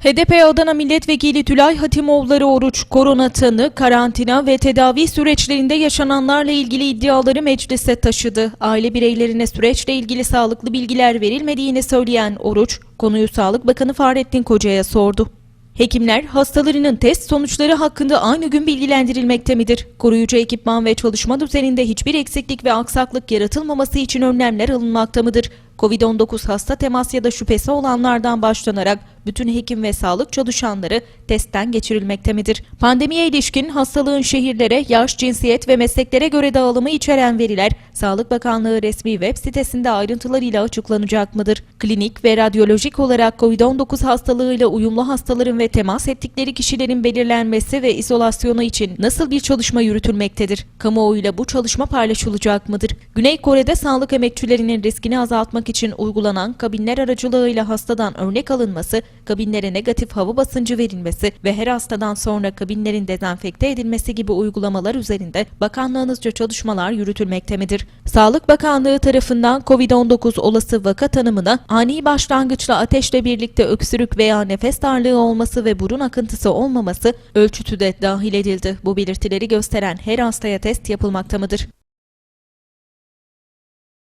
HDP Adana Milletvekili Tülay Hatimoğulları Oruç, korona tanı, karantina ve tedavi süreçlerinde yaşananlarla ilgili iddiaları meclise taşıdı. Aile bireylerine süreçle ilgili sağlıklı bilgiler verilmediğini söyleyen Oruç, konuyu Sağlık Bakanı Fahrettin Koca'ya sordu. Hekimler hastalarının test sonuçları hakkında aynı gün bilgilendirilmekte midir? Koruyucu ekipman ve çalışma düzeninde hiçbir eksiklik ve aksaklık yaratılmaması için önlemler alınmakta mıdır? Covid-19 hasta temas ya da şüphesi olanlardan başlanarak bütün hekim ve sağlık çalışanları testten geçirilmekte midir? Pandemiye ilişkin hastalığın şehirlere, yaş, cinsiyet ve mesleklere göre dağılımı içeren veriler Sağlık Bakanlığı resmi web sitesinde ayrıntılarıyla açıklanacak mıdır? Klinik ve radyolojik olarak COVID-19 hastalığıyla uyumlu hastaların ve temas ettikleri kişilerin belirlenmesi ve izolasyonu için nasıl bir çalışma yürütülmektedir? Kamuoyuyla bu çalışma paylaşılacak mıdır? Güney Kore'de sağlık emekçilerinin riskini azaltmak için uygulanan kabinler aracılığıyla hastadan örnek alınması, kabinlere negatif hava basıncı verilmesi ve her hastadan sonra kabinlerin dezenfekte edilmesi gibi uygulamalar üzerinde bakanlığınızca çalışmalar yürütülmekte midir? Sağlık Bakanlığı tarafından COVID-19 olası vaka tanımına ani başlangıçla ateşle birlikte öksürük veya nefes darlığı olması ve burun akıntısı olmaması ölçütü de dahil edildi. Bu belirtileri gösteren her hastaya test yapılmakta mıdır?